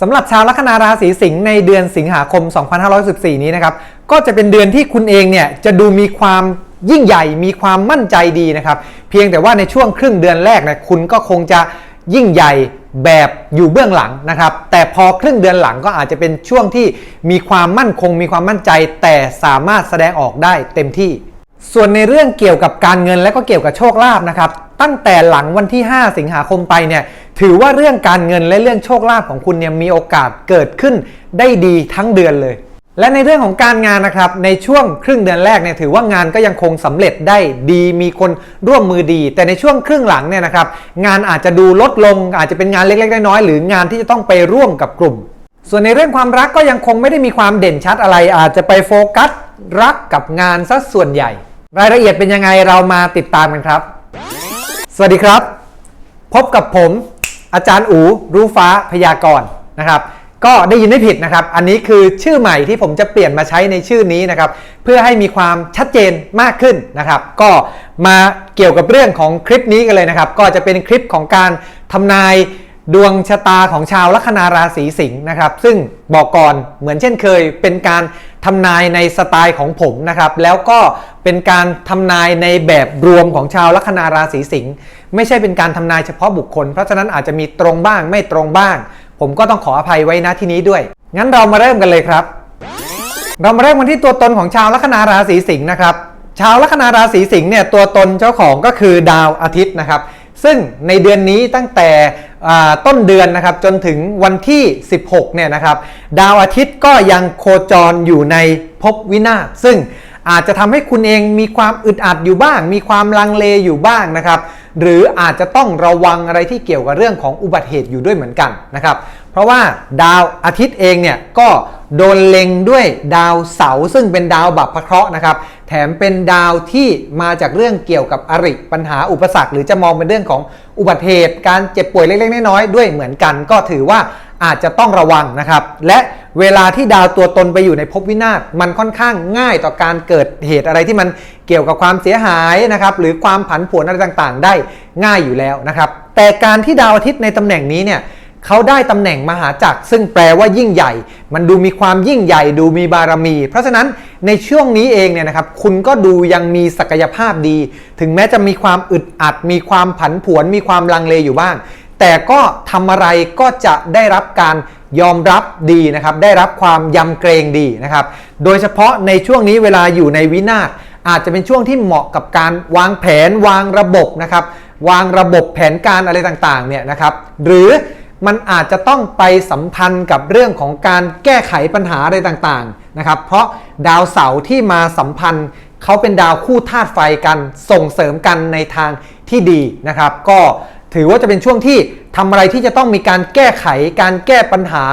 สำหรับชาวลัคนาราศีสิงห์ในเดือนสิงหาคม 2514 นี้นะครับ ก็จะเป็นเดือนที่คุณเองเนี่ยจะดูมีความยิ่งใหญ่ มีความมั่นใจดีนะครับ เพียงแต่ว่าในช่วงครึ่งเดือนแรกนะคุณก็คงจะยิ่งใหญ่แบบอยู่เบื้องหลังนะครับ แต่พอครึ่งเดือนหลังก็อาจจะเป็นช่วงที่มีความมั่นคง มีความมั่นใจ แต่สามารถแสดงออกได้เต็มที่ ส่วนในเรื่องเกี่ยวกับการเงินและก็เกี่ยวกับโชคลาภนะครับ ตั้งแต่หลังวันที่ 5 สิงหาคมไปเนี่ย ถือว่าเรื่องการเงินและเรื่องโชคลาภของคุณเนี่ยมีโอกาสเกิดขึ้นได้ดีทั้งเดือนเลย และในเรื่องของการงานนะครับ ในช่วงครึ่งเดือนแรกเนี่ยถือว่างานก็ยังคงสำเร็จได้ดีมีคนร่วมมือดี แต่ในช่วงครึ่งหลังเนี่ยนะครับงานอาจจะดูลดลง อาจจะเป็นงานเล็กๆน้อยๆหรืองานที่จะต้องไปร่วมกับกลุ่ม ส่วนในเรื่องความรักก็ยังคงไม่ได้มีความเด่นชัดอะไร อาจจะไปโฟกัสรักกับงานซะส่วนใหญ่ รายละเอียดเป็นยังไงเรามาติดตามกันครับ สวัสดีครับ พบกับผม อาจารย์อูรู้ฟ้าพยากรณ์นะครับ ก็ได้ยินไม่ผิดนะครับ อันนี้คือชื่อใหม่ที่ผมจะเปลี่ยนมาใช้ในชื่อนี้นะครับ เพื่อให้มีความชัดเจนมากขึ้นนะครับ ก็มาเกี่ยวกับเรื่องของคลิปนี้กันเลยนะครับ ก็จะเป็นคลิปของการทำนาย ดวงชะตาของชาวลัคนาราศีสิงห์นะครับ ซึ่งบอกก่อนเหมือนเช่นเคย เป็นการทำนายในสไตล์ของผมนะครับ แล้วก็เป็นการทำนายในแบบรวมของชาวลัคนาราศีสิงห์ไม่ใช่เป็นการทำนายเฉพาะบุคคล เพราะฉะนั้นอาจจะมีตรงบ้างไม่ตรงบ้าง ผมก็ต้องขออภัยไว้ณที่นี้ด้วย งั้นเรามาเริ่มกันเลยครับ เรามาเริ่มกันที่ตัวตนของชาวลัคนาราศีสิงห์นะครับ ชาวลัคนาราศีสิงห์เนี่ยตัวตนเจ้าของก็คือดาวอาทิตย์นะครับ ซึ่งในเดือนนี้ตั้งแต่ ต้นเดือนนะครับจนถึงวันที่ 16เนี่ยนะครับดาวอาทิตย์ก็ยังโคจรอยู่ในภพวินาศซึ่งอาจจะทำให้คุณเองมีความอึดอัดอยู่บ้าง มีความลังเลอยู่บ้างนะครับ หรืออาจจะต้องระวังอะไรที่เกี่ยวกับเรื่องของอุบัติเหตุอยู่ด้วยเหมือนกันนะครับ ราะว่าดาวอาทิตย์เองเนี่ยก็โดนเล็งด้วยดาวเสาร์ซึ่งเป็นดาวบัพพเคราะห์นะครับ แถมเป็นดาวที่มาจากเรื่องเกี่ยวกับอริปัญหาอุปสรรค หรือจะมองเป็นเรื่องของอุบัติเหตุ การเจ็บป่วยเล็กๆน้อยๆด้วยเหมือนกัน ก็ถือว่าอาจจะต้องระวังนะครับ และเวลาที่ดาวตัวตนไปอยู่ในภพวินาศมันค่อนข้างง่ายต่อการเกิดเหตุอะไรที่มันเกี่ยวกับความเสียหายนะครับหรือความผันผวนอะไรต่างๆ ได้ง่ายอยู่แล้วนะครับ แต่การที่ดาวอาทิตย์ในตำแหน่งนี้เนี่ย เขาได้ตำแหน่งมหาจักรซึ่งแปลว่ายิ่งใหญ่ มันดูมีความยิ่งใหญ่ ดูมีบารมี เพราะฉะนั้นในช่วงนี้เองเนี่ยนะครับ คุณก็ดูยังมีศักยภาพดี ถึงแม้จะมีความอึดอัด มีความผันผวน มีความลังเลอยู่บ้าง แต่ก็ทำอะไรก็จะได้รับการยอมรับดีนะครับ ได้รับความยำเกรงดีนะครับ โดยเฉพาะในช่วงนี้เวลาอยู่ในวินาศอาจจะเป็นช่วงที่เหมาะกับการวางแผนวางระบบนะครับ วางระบบแผนการอะไรต่างๆเนี่ยนะครับ หรือ มันอาจจะต้องไปสัมพันธ์กับเรื่องของการแก้ไขปัญหาอะไรต่างๆนะครับ เพราะดาวเสาร์ที่มาสัมพันธ์เขาเป็นดาวคู่ธาตุไฟกันส่งเสริมกันในทางที่ดีนะครับ ก็ถือว่าจะเป็นช่วงที่ทำอะไรที่จะต้องมีการแก้ไข การแก้ปัญหา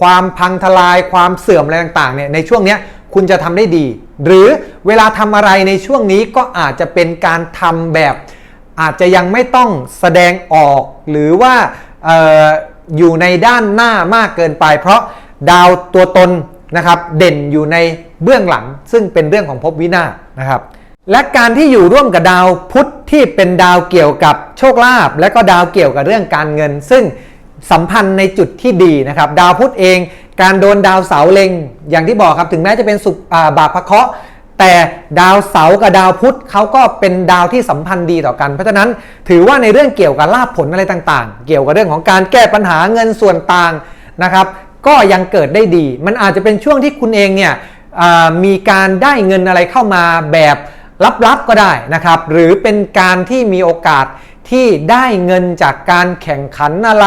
ความพังทลาย ความเสื่อมอะไรต่างๆเนี่ยในช่วงนี้คุณจะทำได้ดี หรือเวลาทำอะไรในช่วงนี้ก็อาจจะเป็นการทำแบบ อาจจะยังไม่ต้องแสดงออกหรือว่า อยู่ในด้านหน้ามากเกินไป เพราะดาวตัวตนนะครับเด่นอยู่ในเบื้องหลัง ซึ่งเป็นเรื่องของภพวินาศนะครับ และการที่อยู่ร่วมกับดาวพุธที่เป็นดาวเกี่ยวกับโชคลาภและก็ดาวเกี่ยวกับเรื่องการเงิน ซึ่งสัมพันธ์ในจุดที่ดีนะครับ ดาวพุธเองการโดนดาวเสาเล็ง อย่างที่บอกครับถึงแม้จะเป็นสุขอ่าบาปพระเคราะห์ แต่ดาวเสาร์กับดาวพุธเขาก็เป็นดาวที่สัมพันธ์ดีต่อกัน เพราะฉะนั้นถือว่าในเรื่องเกี่ยวกับลาภผลอะไรต่างๆ เกี่ยวกับเรื่องของการแก้ปัญหาเงินส่วนต่างนะครับก็ยังเกิดได้ดี มันอาจจะเป็นช่วงที่คุณเองเนี่ยมีการได้เงินอะไรเข้ามาแบบลับๆก็ได้นะครับ หรือเป็นการที่มีโอกาสที่ได้เงินจากการแข่งขันอะไร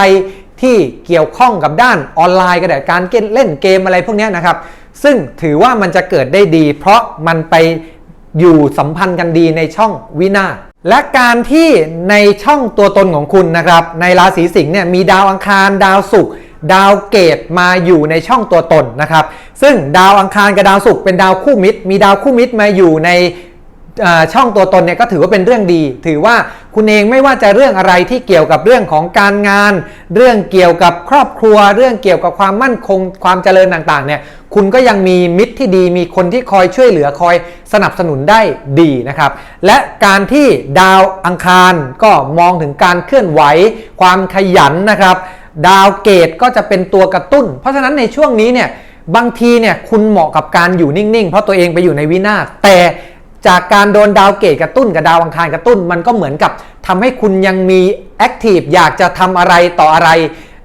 ที่เกี่ยวข้องกับด้านออนไลน์ก็ได้การเล่นเกมอะไรพวกนี้นะครับ ซึ่งถือว่ามันจะเกิดได้ดี เพราะมันไปอยู่สัมพันธ์กันดีในช่องวินาศและการที่ในช่องตัวตนของคุณนะครับ ในราศีสิงห์เนี่ยมีดาวอังคาร ดาวศุกร์ดาวเกตมาอยู่ในช่องตัวตนนะครับ ซึ่งดาวอังคารกับดาวศุกร์เป็นดาวคู่มิตร มีดาวคู่มิตรมาอยู่ใน ช่องตัวตนเนี่ยก็ถือว่าเป็นเรื่องดี ถือว่าคุณเองไม่ว่าจะเรื่องอะไรที่เกี่ยวกับเรื่องของการงาน เรื่องเกี่ยวกับครอบครัว เรื่องเกี่ยวกับความมั่นคง ความเจริญต่างๆเนี่ยคุณก็ยังมีมิตรที่ดีมีคนที่คอยช่วยเหลือคอยสนับสนุนได้ดีนะครับ และการที่ดาวอังคารก็มองถึงการเคลื่อนไหว ความขยันนะครับ ดาวเกตก็จะเป็นตัวกระตุ้น เพราะฉะนั้นในช่วงนี้เนี่ยบางทีเนี่ยคุณเหมาะกับการอยู่นิ่งๆ เพราะตัวเองไปอยู่ในวินาศแต่ จากการโดนดาวเกตกระตุ้นกับดาวอังคารกระตุ้น มันก็เหมือนกับทำให้คุณยังมีแอคทีฟอยากจะทำอะไรต่ออะไร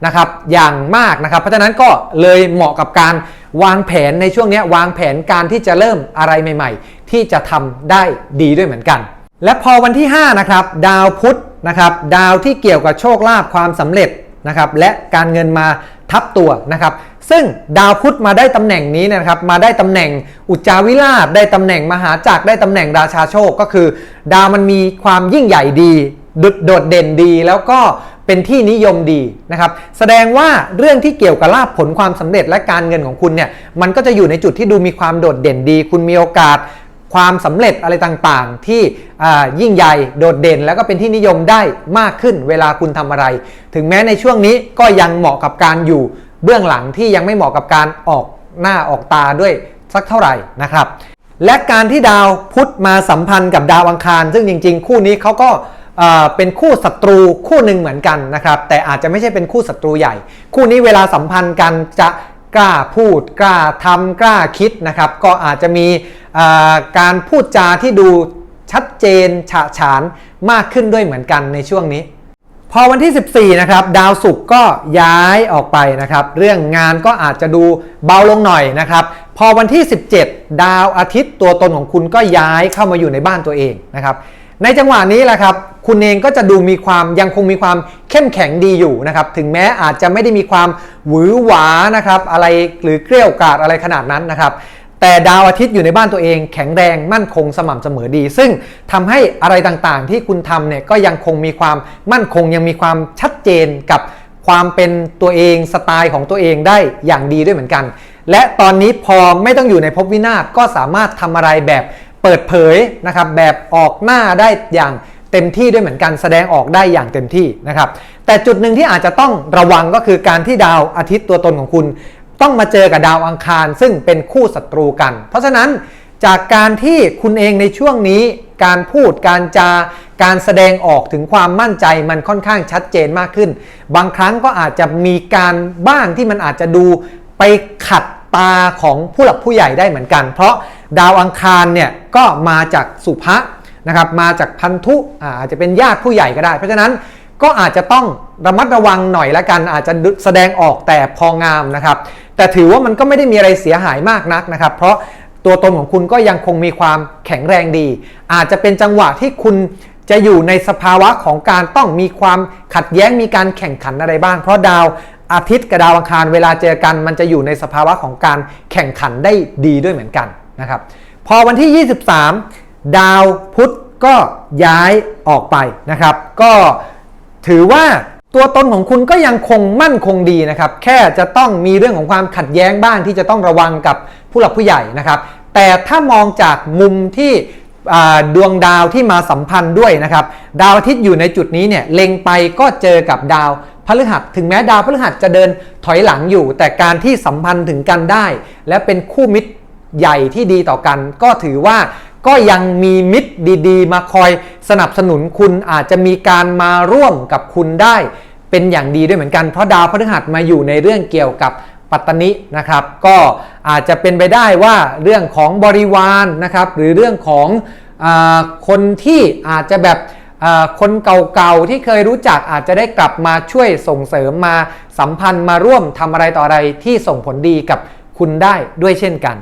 นะครับอย่างมากนะครับ เพราะฉะนั้นก็เลยเหมาะกับการวางแผนในช่วงนี้วางแผนการที่จะเริ่มอะไรใหม่ ๆ ที่จะทำได้ดีด้วยเหมือนกัน และพอวันที่ 5 นะครับ ดาวพุธนะครับดาวที่เกี่ยวกับโชคลาภความสำเร็จนะครับและการเงินมาทับตัวนะครับ ซึ่งดาวพุธมาได้ตำแหน่งนี้นะครับ มาได้ตำแหน่งอุจจาวิราช ได้ตำแหน่งมหาจักร ได้ตำแหน่งราชาโชค ก็คือ ดาวมันมีความยิ่งใหญ่ดีดุดโดดเด่นดีแล้วก็เป็นที่นิยมดีนะครับ แสดงว่าเรื่องที่เกี่ยวกับลาภผลความสำเร็จและการเงินของคุณเนี่ย มันก็จะอยู่ในจุดที่ดูมีความโดดเด่นดี คุณมีโอกาสความสำเร็จอะไรต่างๆ ที่ยิ่งใหญ่โดดเด่น แล้วก็เป็นที่นิยมได้มากขึ้นเวลาคุณทำอะไร ถึงแม้ในช่วงนี้ก็ยังเหมาะกับการอยู่ เบื้องหลังที่ยังไม่เหมาะกับการออกหน้าออกตาด้วยสักเท่าไหร่นะครับ และการที่ดาวพุธมาสัมพันธ์กับดาวอังคาร ซึ่งจริง ๆ คู่นี้เขาก็เป็นคู่ศัตรูคู่หนึ่งเหมือนกันนะครับ แต่อาจจะไม่ใช่เป็นคู่ศัตรูใหญ่ คู่นี้เวลาสัมพันธ์กันจะกล้าพูดกล้าทำกล้าคิดนะครับ ก็อาจจะมีการพูดจาที่ดูชัดเจนฉะฉานมากขึ้นด้วยเหมือนกันในช่วงนี้ พอวันที่ 14 นะครับ ดาวศุกร์ก็ย้ายออกไปนะครับ เรื่องงานก็อาจจะดูเบาลงหน่อยนะครับ พอวันที่ 17 ดาวอาทิตย์ตัวตนของคุณก็ย้ายเข้ามาอยู่ในบ้านตัวเองนะครับ ในจังหวะนี้แหละครับ คุณเองก็จะดูมีความยังคงมีความเข้มแข็งดีอยู่นะครับ ถึงแม้อาจจะไม่ได้มีความหวือหวานะครับ อะไรหรือเกลี้ยวกาดอะไรขนาดนั้นนะครับ แต่ดาวอาทิตย์อยู่ในบ้านตัวเองแข็งแรงมั่นคงสม่ำเสมอดี ซึ่งทำให้อะไรต่างๆ ที่คุณทำเนี่ยก็ยังคงมีความมั่นคงยังมีความชัดเจนกับความเป็นตัวเองสไตล์ของตัวเองได้อย่างดีด้วยเหมือนกัน และตอนนี้พอไม่ต้องอยู่ในภพวินาศก็สามารถทำอะไรแบบเปิดเผยนะครับแบบออกหน้าได้อย่างเต็มที่ด้วยเหมือนกันแสดงออกได้อย่างเต็มที่นะครับแต่จุดหนึ่งที่อาจจะต้องระวังก็คือการที่ดาวอาทิตย์ตัวตนของคุณ ต้องมาเจอกับดาวอังคารซึ่งเป็นคู่ศัตรูกัน เพราะฉะนั้นจากการที่คุณเองในช่วงนี้การพูดการจาการแสดงออกถึงความมั่นใจมันค่อนข้างชัดเจนมากขึ้น บางครั้งก็อาจจะมีการบ้างที่มันอาจจะดูไปขัดตาของผู้หลักผู้ใหญ่ได้เหมือนกัน เพราะดาวอังคารเนี่ยก็มาจากสุภะนะครับมาจากพันธุอาจจะเป็นญาติผู้ใหญ่ก็ได้ เพราะฉะนั้นก็อาจจะต้องระมัดระวังหน่อยละกันอาจจะแสดงออกแต่พองามนะครับ แต่ถือว่ามันก็ไม่ได้มีอะไรเสียหายมากนักนะครับ เพราะตัวตนของคุณก็ยังคงมีความแข็งแรงดี อาจจะเป็นจังหวะที่คุณจะอยู่ในสภาวะของการต้องมีความขัดแย้งมีการแข่งขันอะไรบ้าง เพราะดาวอาทิตย์กับดาวอังคารเวลาเจอกัน มันจะอยู่ในสภาวะของการแข่งขันได้ดีด้วยเหมือนกันนะครับ พอวันที่ 23 ดาวพุธก็ย้ายออกไปนะครับ ก็ถือว่า ตัวตนของคุณก็ยังคงมั่นคงดีนะครับ แค่จะต้องมีเรื่องของความขัดแย้งบ้างที่จะต้องระวังกับผู้หลักผู้ใหญ่นะครับ แต่ถ้ามองจากมุมที่ดวงดาวที่มาสัมพันธ์ด้วยนะครับ ดาวอาทิตย์อยู่ในจุดนี้เนี่ยเล็งไปก็เจอกับดาวพฤหัสถึงแม้ดาวพฤหัสจะเดินถอยหลังอยู่ แต่การที่สัมพันธ์ถึงกันได้ และเป็นคู่มิตรใหญ่ที่ดีต่อกัน ก็ถือว่า ก็ยังมีมิตรดีๆ มาคอยสนับสนุนคุณอาจจะมีการมาร่วมกับคุณได้เป็นอย่างดีด้วยเหมือนกัน เพราะดาวพฤหัสมาอยู่ในเรื่องเกี่ยวกับปัตตนินะครับ ก็อาจจะเป็นไปได้ว่าเรื่องของบริวารนนะครับ หรือเรื่องของอคนที่อาจจะแบบคนเก่าๆที่เคยรู้จักอาจจะได้กลับมาช่วยส่งเสริมมาสัมพันธ์มาร่วมทำอะไรต่ออะไรที่ส่งผลดีกับคุณได้ด้วยเช่นกัน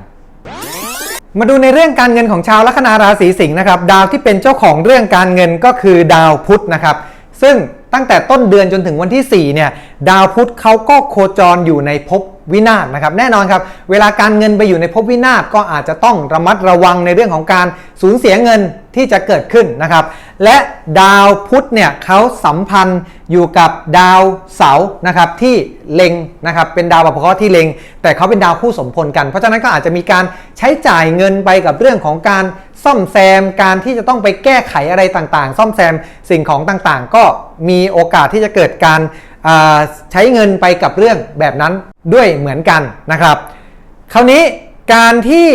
มาดูในเรื่องการเงินของชาวลัคนาราศีสิงห์นะครับ ดาวที่เป็นเจ้าของเรื่องการเงินก็คือดาวพุธนะครับ ซึ่งตั้งแต่ต้นเดือนจนถึงวันที่4เนี่ยดาวพุธเขาก็โคจรอยู่ในภพ วินาศนะครับแน่นอนครับเวลาการเงินไปอยู่ในภพวินาศก็อาจจะต้องระมัดระวังในเรื่องของการสูญเสียเงินที่จะเกิดขึ้นนะครับ และดาวพุธเนี่ยเขาสัมพันธ์อยู่กับดาวเสาร์นะครับที่เล็งนะครับเป็นดาวแบบเคราะห์ที่เล็ง แต่เขาเป็นดาวคู่สมพลกัน เพราะฉะนั้นก็อาจจะมีการใช้จ่ายเงินไปกับเรื่องของการซ่อมแซมการที่จะต้องไปแก้ไขอะไรต่างๆ ซ่อมแซมสิ่งของต่างๆ ก็มีโอกาสที่จะเกิดการ ใช้เงินไปกับเรื่องแบบนั้นด้วยเหมือนกันนะครับ คราวนี้การที่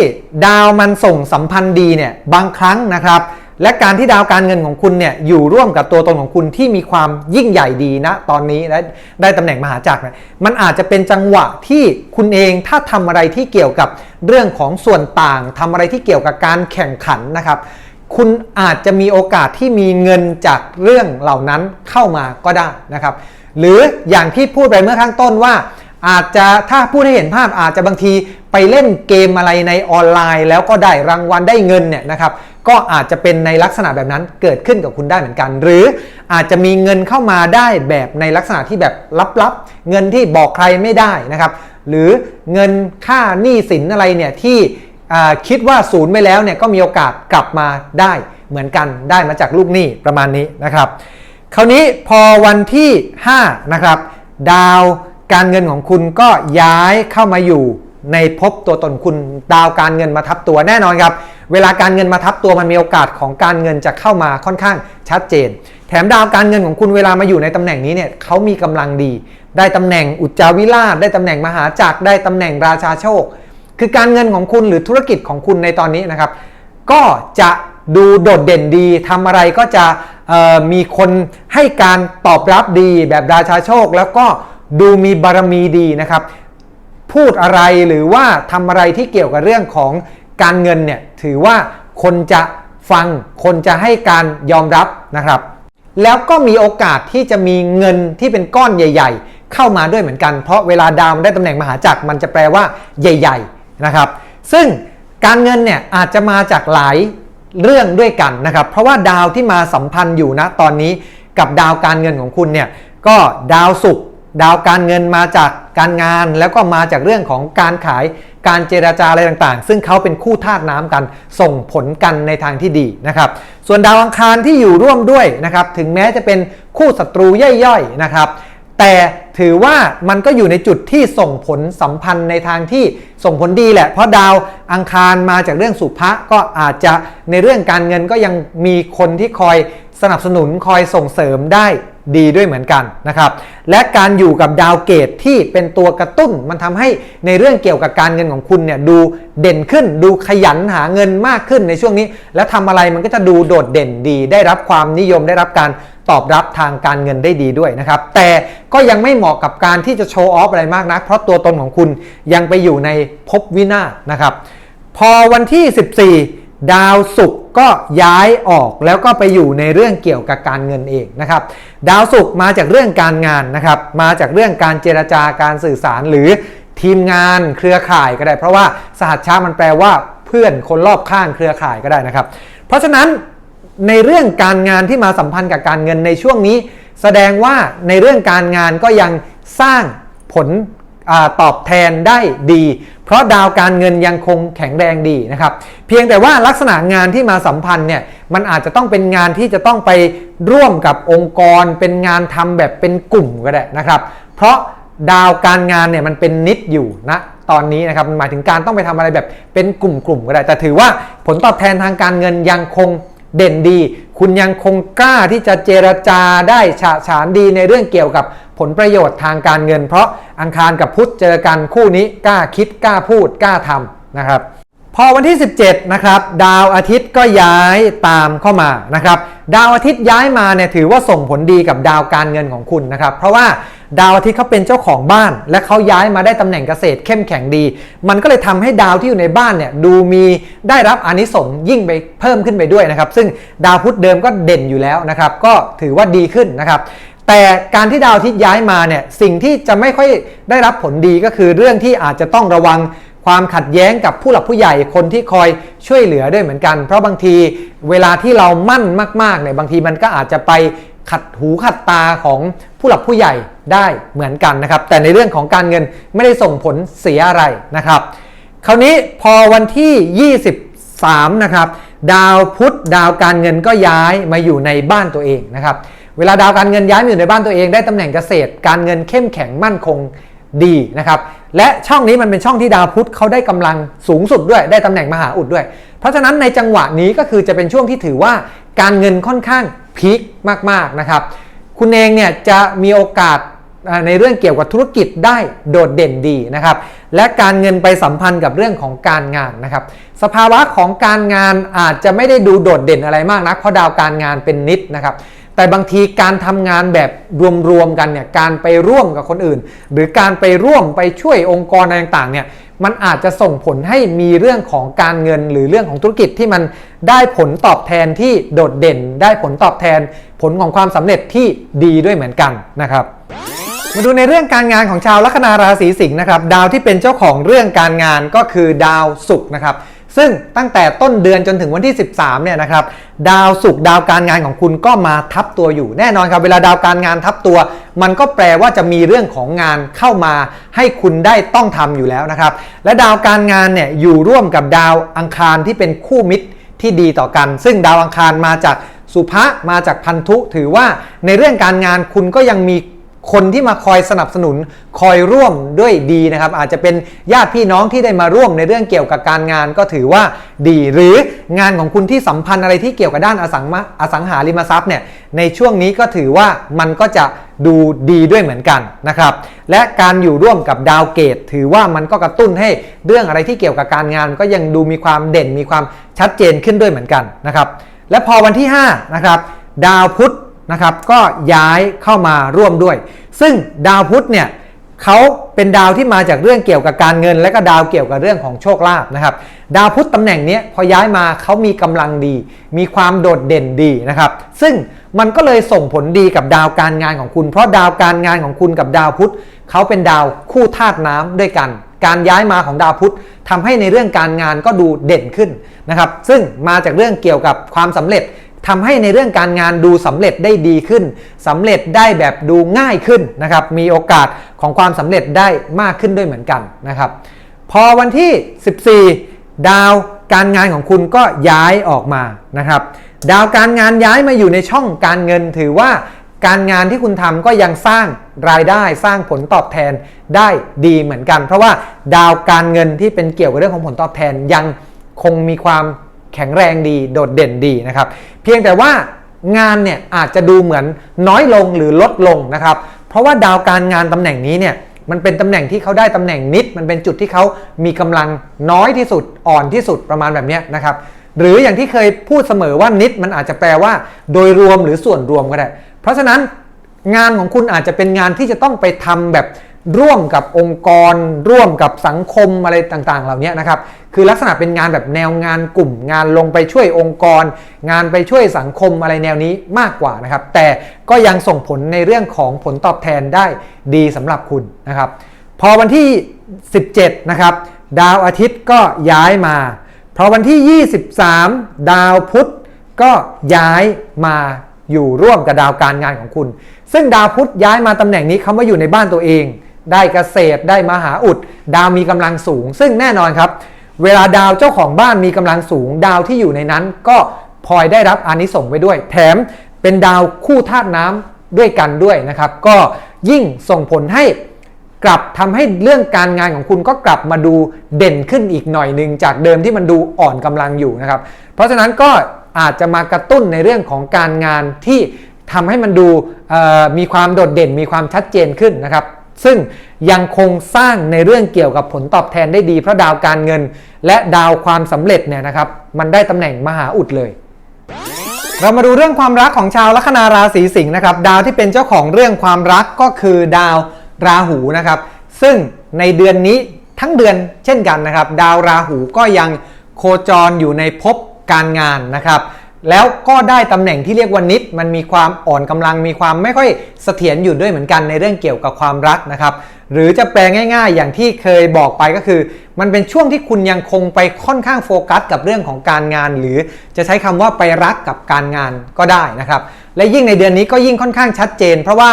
ดาวมันส่งสัมพันธ์ดีเนี่ยบางครั้งนะครับ และการที่ดาวการเงินของคุณเนี่ยอยู่ร่วมกับตัวตนของคุณที่มีความยิ่งใหญ่ดีนะตอนนี้และได้ตำแหน่งมหาจักรเนี่ยมันอาจจะเป็นจังหวะที่คุณเองถ้าทำอะไรที่เกี่ยวกับเรื่องของส่วนต่างทำอะไรที่เกี่ยวกับการแข่งขันนะครับคุณอาจจะมีโอกาสที่มีเงินจากเรื่องเหล่านั้นเข้ามาก็ได้นะครับ หรืออย่างที่พูดไปเมื่อข้างต้นว่า อาจจะถ้าพูดให้เห็นภาพอาจจะบางทีไปเล่นเกมอะไรในออนไลน์ แล้วก็ได้รางวัลได้เงินเนี่ยนะครับก็อาจจะเป็นในลักษณะแบบนั้นเกิดขึ้นกับคุณได้เหมือนกัน หรืออาจจะมีเงินเข้ามาได้แบบในลักษณะที่แบบลับๆ เงินที่บอกใครไม่ได้นะครับ หรือเงินค่าหนี้สินอะไรเนี่ยที่คิดว่าศูนย์ไปแล้วเนี่ยก็มีโอกาสกลับมาได้เหมือนกันได้มาจากลูกหนี้ประมาณนี้นะครับ คราวนี้พอวันที่ 5 นะครับ ดาวการเงินของคุณก็ย้ายเข้ามาอยู่ในภพตัวตนคุณดาวการเงินมาทับตัวแน่นอนครับ เวลาการเงินมาทับตัวมันมีโอกาสของการเงินจะเข้ามาค่อนข้างชัดเจน แถมดาวการเงินของคุณเวลามาอยู่ในตำแหน่งนี้เนี่ยเขามีกำลังดี ได้ตำแหน่งอุจจาวิราชได้ตำแหน่งมหาจักรได้ตำแหน่งราชาโชค คือการเงินของคุณหรือธุรกิจของคุณในตอนนี้นะครับ ก็จะดูโดดเด่นดีทำอะไรก็จะ มีคนให้การตอบรับดีแบบราชาโชค แล้วก็ดูมีบารมีดีนะครับ พูดอะไรหรือว่าทำอะไรที่เกี่ยวกับเรื่องของการเงินเนี่ยถือว่าคนจะฟังคนจะให้การยอมรับนะครับ แล้วก็มีโอกาสที่จะมีเงินที่เป็นก้อนใหญ่ ๆ เข้ามาด้วยเหมือนกัน เพราะเวลาดาวได้ตำแหน่งมหาจักรมันจะแปลว่าใหญ่ ๆนะครับ ซึ่งการเงินเนี่ยอาจจะมาจากหลาย เรื่องด้วยกันนะครับ เพราะว่าดาวที่มาสัมพันธ์อยู่นะตอนนี้กับดาวการเงินของคุณเนี่ยก็ดาวศุกร์ดาวการเงินมาจากการงาน แล้วก็มาจากเรื่องของการขายการเจราจาอะไรต่างๆ ซึ่งเขาเป็นคู่ธาตุน้ำกันส่งผลกันในทางที่ดีนะครับ ส่วนดาวอังคารที่อยู่ร่วมด้วยนะครับ ถึงแม้จะเป็นคู่ศัตรูย่อยๆนะครับ แต่ ถือว่ามันก็อยู่ในจุดที่ส่งผลสัมพันธ์ในทางที่ส่งผลดีแหละ เพราะดาวอังคารมาจากเรื่องสุภะก็อาจจะในเรื่องการเงินก็ยังมีคนที่คอย สนับสนุนคอยส่งเสริมได้ดีด้วยเหมือนกันนะครับ และการอยู่กับดาวเกตที่เป็นตัวกระตุ้น มันทำให้ในเรื่องเกี่ยวกับการเงินของคุณเนี่ยดูเด่นขึ้น ดูขยันหาเงินมากขึ้นในช่วงนี้ แล้วทำอะไรมันก็จะดูโดดเด่นดี ได้รับความนิยมได้รับการตอบรับทางการเงินได้ดีด้วยนะครับ แต่ก็ยังไม่เหมาะกับการที่จะโชว์ออฟอะไรมากนัก เพราะตัวตนของคุณยังไปอยู่ในภพวินาศนะครับ พอวันที่ 14 ดาวศุกร์ ก็ย้ายออกแล้วก็ไปอยู่ในเรื่องเกี่ยวกับการเงินเองนะครับ ดาวศุกร์มาจากเรื่องการงานนะครับ มาจากเรื่องการเจรจาการสื่อสารหรือทีมงานเครือข่ายก็ได้ เพราะว่าสหัชชามันแปลว่าเพื่อนคนรอบข้างเครือข่ายก็ได้นะครับ เพราะฉะนั้นในเรื่องการงานที่มาสัมพันธ์กับการเงินในช่วงนี้ แสดงว่าในเรื่องการงานก็ยังสร้างผลอตอบแทนได้ดี เพราะดาวการเงินยังคงแข็งแรงดีนะครับ เพียงแต่ว่าลักษณะงานที่มาสัมพันธ์เนี่ยมันอาจจะต้องเป็นงานที่จะต้องไปร่วมกับองค์กร เป็นงานทำแบบเป็นกลุ่มก็ได้นะครับ เพราะดาวการงานเนี่ยมันเป็นนิดอยู่นะตอนนี้นะครับหมายถึงการต้องไปทำอะไรแบบเป็นกลุ่มๆก็ได้ แต่ถือว่าผลตอบแทนทางการเงินยังคงเด่นดี คุณยังคงกล้าที่จะเจรจาได้ฉะฉานดีในเรื่องเกี่ยวกับ ผลประโยชน์ทางการเงิน เพราะอังคารกับพุธเจอกันคู่นี้กล้าคิดกล้าพูดกล้าทำนะครับ พอวันที่ 17นะครับดาวอาทิตย์ก็ย้ายตามเข้ามานะครับดาวอาทิตย์ย้ายมาเนี่ยถือว่าส่งผลดีกับดาวการเงินของคุณนะครับ เพราะว่าดาวอาทิตย์เขาเป็นเจ้าของบ้าน และเขาย้ายมาได้ตำแหน่งเกษตรเข้มแข็งดี มันก็เลยทำให้ดาวที่อยู่ในบ้านเนี่ยดูมีได้รับอานิสงส์ยิ่งไปเพิ่มขึ้นไปด้วยนะครับ ซึ่งดาวพุธเดิมก็เด่นอยู่แล้วนะครับ ก็ถือว่าดีขึ้นนะครับ แต่การที่ดาวอาทิตย์ย้ายมาเนี่ยสิ่งที่จะไม่ค่อยได้รับผลดีก็คือเรื่องที่อาจจะต้องระวังความขัดแย้งกับผู้หลักผู้ใหญ่คนที่คอยช่วยเหลือด้วยเหมือนกัน เพราะบางทีเวลาที่เรามั่นมากๆเนี่ยบางทีมันก็อาจจะไปขัดหูขัดตาของผู้หลักผู้ใหญ่ได้เหมือนกันนะครับ แต่ในเรื่องของการเงินไม่ได้ส่งผลเสียอะไรนะครับ คราวนี้พอวันที่ 23 นะครับ ดาวพุธดาวการเงินก็ย้ายมาอยู่ในบ้านตัวเองนะครับ เวลาดาวการเงินย้ายมาอยู่ในบ้านตัวเองได้ตำแหน่งเกษตร การเงินเข้มแข็งมั่นคงดีนะครับ และช่องนี้มันเป็นช่องที่ดาวพุธเขาได้กำลังสูงสุดด้วย ได้ตำแหน่งมหาอุดด้วย เพราะฉะนั้นในจังหวะนี้ก็คือจะเป็นช่วงที่ถือว่าการเงินค่อนข้างพีคมากๆนะครับ คุณเองเนี่ยจะมีโอกาสในเรื่องเกี่ยวกับธุรกิจได้โดดเด่นดีนะครับ และการเงินไปสัมพันธ์กับเรื่องของการงานนะครับ สภาวะของการงานอาจจะไม่ได้ดูโดดเด่นอะไรมากนักเพราะดาวการงานเป็นนิดนะครับ แต่บางทีการทำงานแบบรวมๆกันเนี่ยการไปร่วมกับคนอื่น หรือการไปร่วมไปช่วยองค์กรอะไรต่างๆเนี่ยมันอาจจะส่งผลให้มีเรื่องของการเงินหรือเรื่องของธุรกิจที่มันได้ผลตอบแทนที่โดดเด่น ได้ผลตอบแทน ผลของความสำเร็จที่ดีด้วยเหมือนกันนะครับมาดูในเรื่องการงานของชาวลัคนาราศีสิงห์นะครับ ดาวที่เป็นเจ้าของเรื่องการงานก็คือดาวศุกร์นะครับ ซึ่งตั้งแต่ต้นเดือนจนถึงวันที่ 13เนี่ยนะครับดาวศุกดาวการงานของคุณก็มาทับตัวอยู่แน่นอนครับ เวลาดาวการงานทับตัว มันก็แปลว่าจะมีเรื่องของงานเข้ามาให้คุณได้ต้องทำอยู่แล้วนะครับ และดาวการงานเนี่ยอยู่ร่วมกับดาวอังคารที่เป็นคู่มิตรที่ดีต่อกัน ซึ่งดาวอังคารมาจากสุภะมาจากพันธุถือว่าในเรื่องการงานคุณก็ยังมี คนที่มาคอยสนับสนุนคอยร่วมด้วยดีนะครับ อาจจะเป็นญาติพี่น้องที่ได้มาร่วมในเรื่องเกี่ยวกับการงานก็ถือว่าดี หรืองานของคุณที่สัมพันธ์อะไรที่เกี่ยวกับด้านอสังมาอสังหาริมทรัพย์เนี่ยในช่วงนี้ก็ถือว่ามันก็จะดูดีด้วยเหมือนกันนะครับ และการอยู่ร่วมกับดาวเกต ถือว่ามันก็กระตุ้นให้เรื่องอะไรที่เกี่ยวกับการงาน ก็ยังดูมีความเด่นมีความชัดเจนขึ้นด้วยเหมือนกันนะครับ และพอวันที่5นะครับดาวพุธ นะครับก็ย้ายเข้ามาร่วมด้วย ซึ่งดาวพุธเนี่ยเขาเป็นดาวที่มาจากเรื่องเกี่ยวกับการเงิน และก็ดาวเกี่ยวกับเรื่องของโชคลาภนะครับ ดาวพุธตำแหน่งนี้พอย้ายมาเขามีกำลังดี มีความโดดเด่นดีนะครับ ซึ่งมันก็เลยส่งผลดีกับดาวการงานของคุณ เพราะดาวการงานของคุณกับดาวพุธเขาเป็นดาวคู่ธาตุน้ำด้วยกัน การย้ายมาของดาวพุธทำให้ในเรื่องการงานก็ดูเด่นขึ้นนะครับ ซึ่งมาจากเรื่องเกี่ยวกับความสำเร็จ ทำให้ในเรื่องการงานดูสำเร็จได้ดีขึ้นสำเร็จได้แบบดูง่ายขึ้นนะครับ มีโอกาสของความสำเร็จได้มากขึ้นด้วยเหมือนกันนะครับ พอวันที่ 14 ดาวการงานของคุณก็ย้ายออกมานะครับ ดาวการงานย้ายมาอยู่ในช่องการเงินถือว่าการงานที่คุณทำก็ยังสร้างรายได้สร้างผลตอบแทนได้ดีเหมือนกัน เพราะว่าดาวการเงินที่เป็นเกี่ยวกับเรื่องของผลตอบแทนยังคงมีความ แข็งแรงดีโดดเด่นดีนะครับเพียงแต่ว่างานเนี่ยอาจจะดูเหมือนน้อยลงหรือลดลงนะครับเพราะว่าดาวการงานตำแหน่งนี้เนี่ยมันเป็นตำแหน่งที่เขาได้ตำแหน่งนิด มันเป็นจุดที่เขามีกำลังน้อยที่สุดอ่อนที่สุดประมาณแบบนี้นะครับหรืออย่างที่เคยพูดเสมอว่านิดมันอาจจะแปลว่า โดยรวมหรือส่วนรวมก็ได้ เพราะฉะนั้นงานของคุณอาจจะเป็นงานที่จะต้องไปทำแบบ ร่วมกับองค์กร ร่วมกับสังคมอะไรต่างๆ เหล่านี้นะครับ คือลักษณะเป็นงานแบบแนวงานกลุ่ม งานลงไปช่วยองค์กร งานไปช่วยสังคมอะไรแนวนี้มากกว่านะครับ แต่ก็ยังส่งผลในเรื่องของผลตอบแทนได้ดีสำหรับคุณนะครับ พอวันที่ 17 นะครับ ดาวอาทิตย์ก็ย้ายมา พอวันที่ 23 ดาวพุธก็ย้ายมาอยู่ร่วมกับดาวการงานของคุณ ซึ่งดาวพุธย้ายมาตำแหน่งนี้เขามาอยู่ในบ้านตัวเอง ได้เกษตรได้มหาอุด ดาวมีกำลังสูง ซึ่งแน่นอนครับ เวลาดาวเจ้าของบ้านมีกำลังสูง ดาวที่อยู่ในนั้นก็พลอยได้รับอานิสงส์ไปด้วย แถมเป็นดาวคู่ธาตุน้ำด้วยกันด้วยนะครับ ก็ยิ่งส่งผลให้กลับทำให้เรื่องการงานของคุณก็กลับมาดูเด่นขึ้นอีกหน่อยหนึ่งจากเดิมที่มันดูอ่อนกำลังอยู่นะครับ เพราะฉะนั้นก็อาจจะมากระตุ้นในเรื่องของการงานที่ทำให้มันดูมีความโดดเด่นมีความชัดเจนขึ้นนะครับ ซึ่งยังคงสร้างในเรื่องเกี่ยวกับผลตอบแทนได้ดี เพราะดาวการเงิน และดาวความสำเร็จเนี่ยนะครับมันได้ตำแหน่งมหาอุดเลย เรามาดูเรื่องความรักของชาวลัคนาราศีสิงห์นะครับดาวที่เป็นเจ้าของเรื่องความรักก็คือดาวราหูนะครับ ซึ่งในเดือนนี้ทั้งเดือนเช่นกันนะครับ ดาวราหูก็ยังโคจรอยู่ในภพการงานนะครับ แล้วก็ได้ตำแหน่งที่เรียกว่านิด มันมีความอ่อนกำลังมีความไม่ค่อยเสถียรอยู่ด้วยเหมือนกันในเรื่องเกี่ยวกับความรักนะครับ หรือจะแปลง่ายๆ อย่างที่เคยบอกไปก็คือ มันเป็นช่วงที่คุณยังคงไปค่อนข้างโฟกัสกับเรื่องของการงาน หรือจะใช้คำว่าไปรักกับการงานก็ได้นะครับ และยิ่งในเดือนนี้ก็ยิ่งค่อนข้างชัดเจน เพราะว่า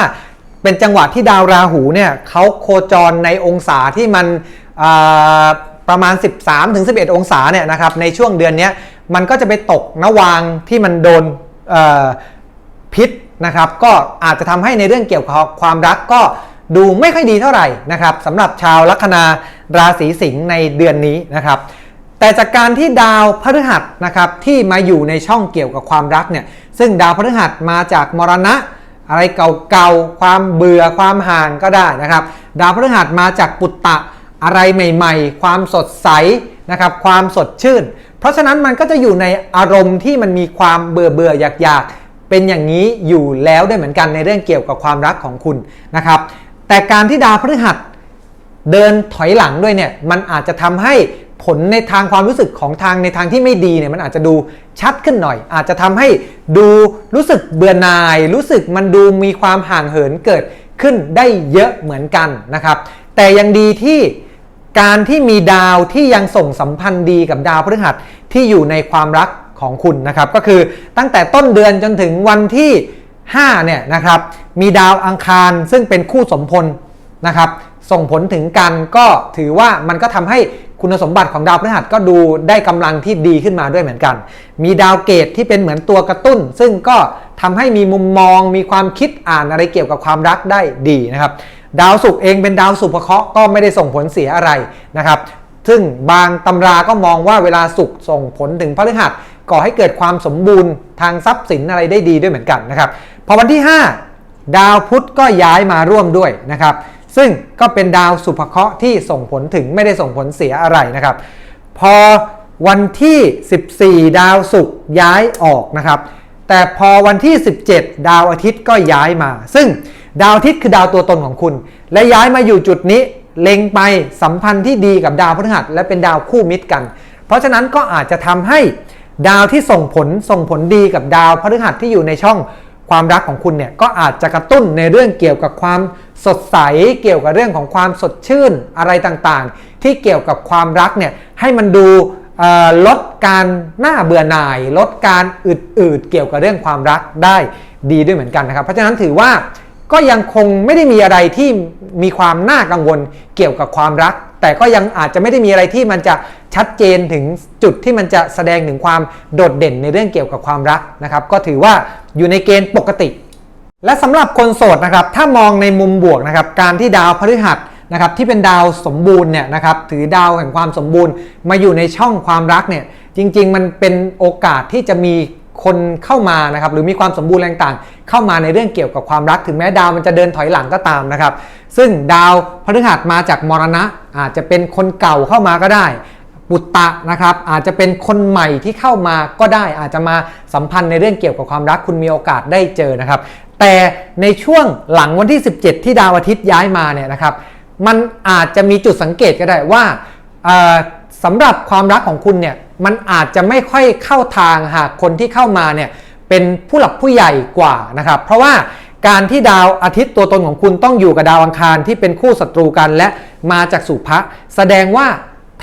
เป็นจังหวะที่ดาวราหูเนี่ยเขาโคจรในองศาที่มันประมาณ 13-11 องศาเนี่ยนะครับในช่วงเดือนนี้ มันก็จะไปตกนวางที่มันโดนพิษนะครับ ก็อาจจะทำให้ในเรื่องเกี่ยวกับความรักก็ดูไม่ค่อยดีเท่าไหร่นะครับสำหรับชาวลัคนาราศีสิงห์ในเดือนนี้นะครับ แต่จากการที่ดาวพฤหัสนะครับที่มาอยู่ในช่องเกี่ยวกับความรักเนี่ยซึ่งดาวพฤหัสมาจากมรณะ อะไรเก่าๆความเบื่อความห่างก็ได้นะครับ ดาวพฤหัสมาจากปุตตะอะไรใหม่ ๆ ความสดใสนะครับ ความสดชื่น เพราะฉะนั้นมันก็จะอยู่ในอารมณ์ที่มันมีความเบื่อเบื่ออยากอยากเป็นอย่างนี้อยู่แล้วได้เหมือนกันในเรื่องเกี่ยวกับความรักของคุณนะครับ แต่การที่ดาวพฤหัสเดินถอยหลังด้วยเนี่ยมันอาจจะทำให้ผลในทางความรู้สึกของทางในทางที่ไม่ดีเนี่ยมันอาจจะดูชัดขึ้นหน่อย อาจจะทำให้ดูรู้สึกเบื่อหน่าย รู้สึกมันดูมีความห่างเหินเกิดขึ้นได้เยอะเหมือนกันนะครับ แต่ยังดีที่ การที่มีดาวที่ยังส่งสัมพันธ์ดีกับดาวพฤหัสที่อยู่ในความรักของคุณนะครับ ก็คือตั้งแต่ต้นเดือนจนถึงวันที่5เนี่ยนะครับ มีดาวอังคารซึ่งเป็นคู่สมพลนะครับ ส่งผลถึงกันก็ถือว่ามันก็ทำให้คุณสมบัติของดาวพฤหัสก็ดูได้กำลังที่ดีขึ้นมาด้วยเหมือนกัน มีดาวเกตที่เป็นเหมือนตัวกระตุ้น ซึ่งก็ทำให้มีมุมมองมีความคิดอ่านอะไรเกี่ยวกับความรักได้ดีนะครับ ดาวศุกร์เองเป็นดาวสุภเคราะห์ก็ไม่ได้ส่งผลเสียอะไรนะครับ ซึ่งบางตำราก็มองว่าเวลาศุกร์ส่งผลถึงพฤหัสก่อให้เกิดความสมบูรณ์ทางทรัพย์สินอะไรได้ดีด้วยเหมือนกันนะครับ พอวันที่ 5 ดาวพุธก็ย้ายมาร่วมด้วยนะครับ ซึ่งก็เป็นดาวสุภเคราะห์ที่ส่งผลถึงไม่ได้ส่งผลเสียอะไรนะครับ พอวันที่ 14 ดาวศุกร์ย้ายออกนะครับ แต่พอวันที่ 17 ดาวอาทิตย์ก็ย้ายมา ซึ่ง ดาวอาทิตย์คือดาวตัวตนของคุณ และย้ายมาอยู่จุดนี้เล็งไปสัมพันธ์ที่ดีกับดาวพฤหัส และเป็นดาวคู่มิตรกัน เพราะฉะนั้นก็อาจจะทำให้ดาวที่ส่งผลส่งผลดีกับดาวพฤหัสที่อยู่ในช่องความรักของคุณเนี่ยก็อาจจะกระตุ้นในเรื่องเกี่ยวกับความสดใส เกี่ยวกับเรื่องของความสดชื่นอะไรต่างๆ ที่เกี่ยวกับความรักเนี่ยให้มันดูลดการหน้าเบื่อหน่าย ลดการอึดๆเกี่ยวกับเรื่องความรักได้ดีด้วยเหมือนกันนะครับ เพราะฉะนั้นถือว่า ก็ยังคงไม่ได้มีอะไรที่มีความน่ากังวลเกี่ยวกับความรัก แต่ก็ยังอาจจะไม่ได้มีอะไรที่มันจะชัดเจนถึงจุดที่มันจะแสดงถึงความโดดเด่นในเรื่องเกี่ยวกับความรักนะครับ ก็ถือว่าอยู่ในเกณฑ์ปกติ และสำหรับคนโสดนะครับถ้ามองในมุมบวกนะครับการที่ดาวพฤหัสนะครับที่เป็นดาวสมบูรณ์เนี่ยนะครับถือดาวแห่งความสมบูรณ์มาอยู่ในช่องความรักเนี่ยจริง ๆ มันเป็นโอกาสที่จะมี คนเข้ามานะครับหรือมีความสมบูรณ์แรงต่างๆ เข้ามาในเรื่องเกี่ยวกับความรักถึงแม้ดาวมันจะเดินถอยหลังก็ตามนะครับ ซึ่งดาวพฤหัสมาจากมรณะ อาจจะเป็นคนเก่าเข้ามาก็ได้ปุตตะนะครับอาจจะเป็นคนใหม่ที่เข้ามาก็ได้อาจจะมาสัมพันธ์ในเรื่องเกี่ยวกับความรักคุณมีโอกาสได้เจอนะครับ แต่ในช่วงหลังวันที่ 17 ที่ดาวอาทิตย์ย้ายมาเนี่ยนะครับมันอาจจะมีจุดสังเกตก็ได้ว่าสำหรับความรักของคุณเนี่ยมันอาจจะไม่ค่อยเข้าทางหากคนที่เข้ามาเนี่ยเป็นผู้หลักผู้ใหญ่กว่านะครับ เพราะว่าการที่ดาวอาทิตย์ตัวตนของคุณต้องอยู่กับดาวอังคารที่เป็นคู่ศัตรูกันและมาจากสุภะแสดงว่า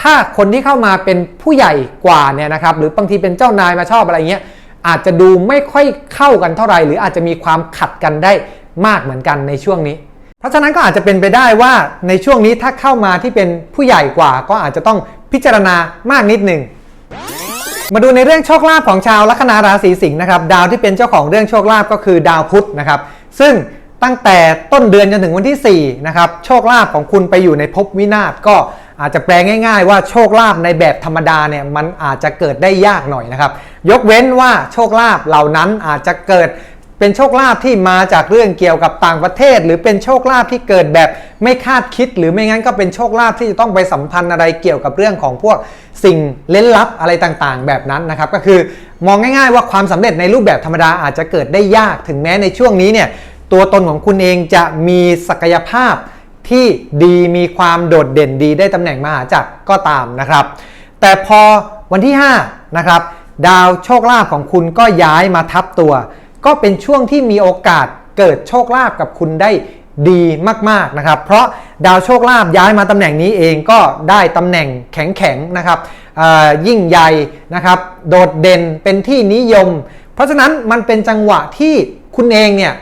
ถ้าคนที่เข้ามาเป็นผู้ใหญ่กว่าเนี่ยนะครับหรือบางทีเป็นเจ้านายมาชอบอะไรเงี้ยอาจจะดูไม่ค่อยเข้ากันเท่าไหร่ หรืออาจจะมีความขัดกันได้มากเหมือนกันในช่วงนี้ เพราะฉะนั้นก็อาจจะเป็นไปได้ว่าในช่วงนี้ถ้าเข้ามาที่เป็นผู้ใหญ่กว่า ก็อาจจะต้องพิจารณามากนิดหนึ่ง มาดูในเรื่องโชคลาภของชาวลัคนาราศีสิงห์นะครับดาวที่เป็นเจ้าของเรื่องโชคลาภก็คือดาวพุธนะครับซึ่งตั้งแต่ต้นเดือนจนถึงวันที่4นะครับโชคลาภของคุณไปอยู่ในภพวินาศก็อาจจะแปลง่ายๆ ว่าโชคลาภในแบบธรรมดาเนี่ยมันอาจจะเกิดได้ยากหน่อยนะครับยกเว้นว่าโชคลาภเหล่านั้นอาจจะเกิด เป็นโชคลาภที่มาจากเรื่องเกี่ยวกับต่างประเทศ หรือเป็นโชคลาภที่เกิดแบบไม่คาดคิด หรือไม่งั้นก็เป็นโชคลาภที่จะต้องไปสัมพันธ์อะไรเกี่ยวกับเรื่องของพวกสิ่งเล้นลับอะไรต่างๆ แบบนั้นนะครับ ก็คือมองง่าย ๆ ว่าความสำเร็จในรูปแบบธรรมดาอาจจะเกิดได้ยากถึงแม้ในช่วงนี้เนี่ยตัวตนของคุณเองจะมีศักยภาพที่ดีมีความโดดเด่นดีได้ตำแหน่งมหาจักรก็ตามนะครับ แต่พอวันที่5นะครับดาวโชคลาภของคุณก็ย้ายมาทับตัว ก็เป็นช่วงที่มีโอกาสเกิดโชคลาภกับคุณได้ดีมากๆนะครับ เพราะดาวโชคลาภย้ายมาตำแหน่งนี้เองก็ได้ตำแหน่งแข็งๆนะครับยิ่งใหญ่นะครับ โดดเด่นเป็นที่นิยม เพราะฉะนั้นมันเป็นจังหวะที่คุณเองเนี่ย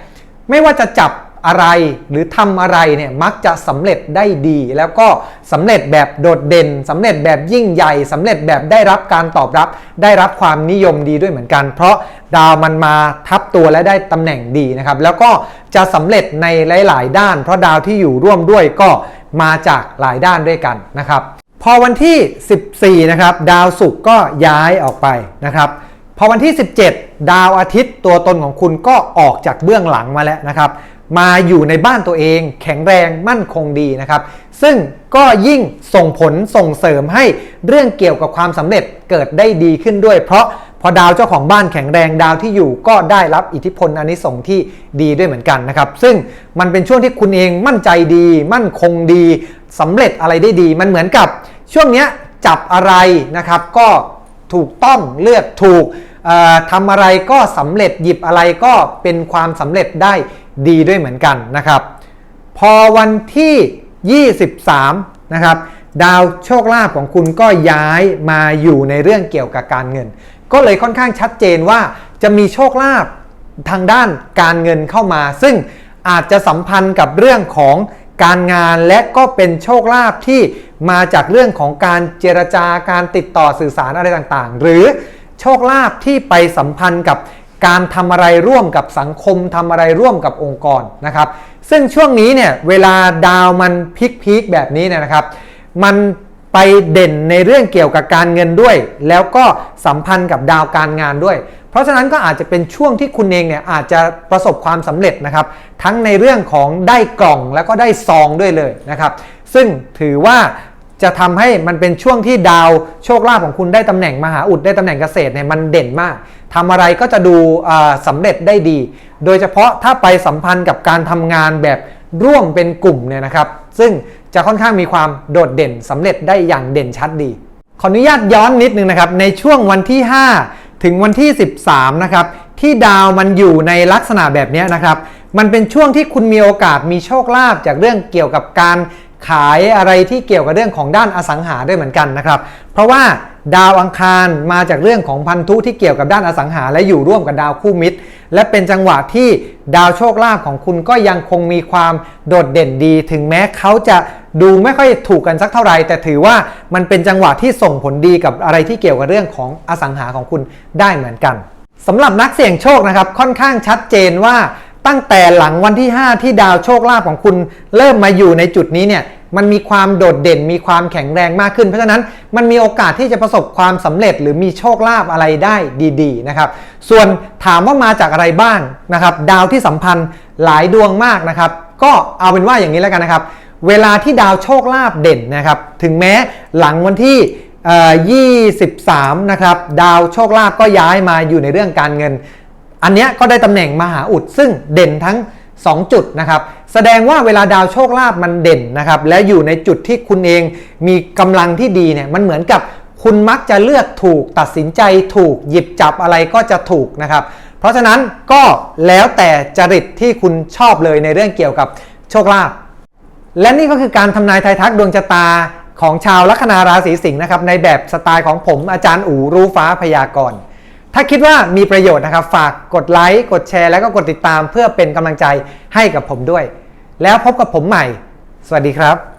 ไม่ว่าจะจับ อะไรหรือทำอะไรเนี่ยมักจะสำเร็จได้ดี แล้วก็สำเร็จแบบโดดเด่นสำเร็จแบบยิ่งใหญ่สำเร็จแบบได้รับการตอบรับ ได้รับความนิยมดีด้วยเหมือนกัน เพราะดาวมันมาทับตัวและได้ตำแหน่งดีนะครับแล้วก็จะสำเร็จในหลาย ๆ ด้าน เพราะดาวที่อยู่ร่วมด้วยก็มาจากหลายด้านด้วยกันนะครับ พอวันที่ 14 นะครับ ดาวศุกร์ก็ย้ายออกไปนะครับพอวันที่ 17 ดาวอาทิตย์ตัวตนของคุณก็ออกจากเบื้องหลังมาแล้วนะครับ มาอยู่ในบ้านตัวเอง แข็งแรงมั่นคงดีนะครับ ซึ่งก็ยิ่งส่งผลส่งเสริมให้เรื่องเกี่ยวกับความสำเร็จเกิดได้ดีขึ้นด้วย เพราะพอดาวเจ้าของบ้านแข็งแรงดาวที่อยู่ก็ได้รับอิทธิพลอานิสงส์ที่ดีด้วยเหมือนกันนะครับ ซึ่งมันเป็นช่วงที่คุณเองมั่นใจดี มั่นคงดีสำเร็จอะไรได้ดี มันเหมือนกับช่วงเนี้ยจับอะไรนะครับก็ถูกต้องเลือกถูกเอ่อทำอะไรก็สำเร็จหยิบอะไรก็เป็นความสำเร็จได้ ดีด้วยเหมือนกันนะครับ พอวันที่ 23 นะครับ ดาวโชคลาภของคุณก็ย้ายมาอยู่ในเรื่องเกี่ยวกับการเงิน ก็เลยค่อนข้างชัดเจนว่าจะมีโชคลาภทางด้านการเงินเข้ามา ซึ่งอาจจะสัมพันธ์กับเรื่องของการงานและก็เป็นโชคลาภที่มาจากเรื่องของการเจรจาการติดต่อสื่อสารอะไรต่างๆ หรือโชคลาภที่ไปสัมพันธ์กับ การทำอะไรร่วมกับสังคมทำอะไรร่วมกับองค์กรนะครับ ซึ่งช่วงนี้เนี่ยเวลาดาวมันพีคๆแบบนี้เนี่ยนะครับ มันไปเด่นในเรื่องเกี่ยวกับการเงินด้วย แล้วก็สัมพันธ์กับดาวการงานด้วย เพราะฉะนั้นก็อาจจะเป็นช่วงที่คุณเองเนี่ยอาจจะประสบความสำเร็จนะครับ ทั้งในเรื่องของได้กล่องแล้วก็ได้ซองด้วยเลยนะครับ ซึ่งถือว่า จะทำให้มันเป็นช่วงที่ดาวโชคลาภของคุณได้ตำแหน่งมหาอุดได้ตำแหน่งเกษตรเนี่ยมันเด่นมากทำอะไรก็จะดูอ่าสำเร็จได้ดี โดยเฉพาะถ้าไปสัมพันธ์กับการทำงานแบบร่วมเป็นกลุ่มเนี่ยนะครับ ซึ่งจะค่อนข้างมีความโดดเด่นสำเร็จได้อย่างเด่นชัดดี ขออนุญาตย้อนนิดนึงนะครับในช่วงวันที่ 5 ถึงวันที่ 13นะครับที่ดาวมันอยู่ในลักษณะแบบนี้นะครับ มันเป็นช่วงที่คุณมีโอกาสมีโชคลาภจากเรื่องเกี่ยวกับการ ขายอะไรที่เกี่ยวกับเรื่องของด้านอสังหาด้วยเหมือนกันนะครับ เพราะว่าดาวอังคารมาจากเรื่องของพันธุที่เกี่ยวกับด้านอสังหา และอยู่ร่วมกับดาวคู่มิตร และเป็นจังหวะที่ดาวโชคลาภของคุณก็ยังคงมีความโดดเด่นดี ถึงแม้เขาจะดูไม่ค่อยถูกกันสักเท่าไหร่แต่ถือว่ามันเป็นจังหวะที่ส่งผลดีกับอะไรที่เกี่ยวกับเรื่องของอสังหาของคุณได้เหมือนกันสำหรับนักเสี่ยงโชคนะครับค่อนข้างชัดเจนว่า ตั้งแต่หลังวันที่ 5 ที่ดาวโชคลาภของคุณเริ่มมาอยู่ในจุดนี้เนี่ยมันมีความโดดเด่นมีความแข็งแรงมากขึ้น เพราะฉะนั้นมันมีโอกาสที่จะประสบความสำเร็จหรือมีโชคลาภอะไรได้ดีๆนะครับ ส่วนถามว่ามาจากอะไรบ้างนะครับ ดาวที่สัมพันธ์หลายดวงมากนะครับ ก็เอาเป็นว่าอย่างนี้แล้วกันนะครับ เวลาที่ดาวโชคลาภเด่นนะครับ ถึงแม้หลังวันที่23 นะครับ ดาวโชคลาภก็ย้ายมาอยู่ในเรื่องการเงิน อันเนี้ยก็ได้ตำแหน่งมหาอุดซึ่งเด่นทั้ง 2 จุดนะครับ แสดงว่าเวลาดาวโชคลาภมันเด่นนะครับ และอยู่ในจุดที่คุณเองมีกำลังที่ดีเนี่ยมันเหมือนกับคุณมักจะเลือกถูกตัดสินใจถูกหยิบจับอะไรก็จะถูกนะครับ เพราะฉะนั้นก็แล้วแต่จริตที่คุณชอบเลยในเรื่องเกี่ยวกับโชคลาภและนี่ก็คือการทำนายทายทักดวงชะตาของชาวลัคนาราศีสิงห์นะครับในแบบสไตล์ของผมอาจารย์อูรู้ฟ้าพยากรณ์ ถ้าคิดว่ามีประโยชน์นะครับ ฝากกดไลค์ กดแชร์ แล้วก็กดติดตามเพื่อเป็นกำลังใจให้กับผมด้วย แล้วพบกับผมใหม่ สวัสดีครับ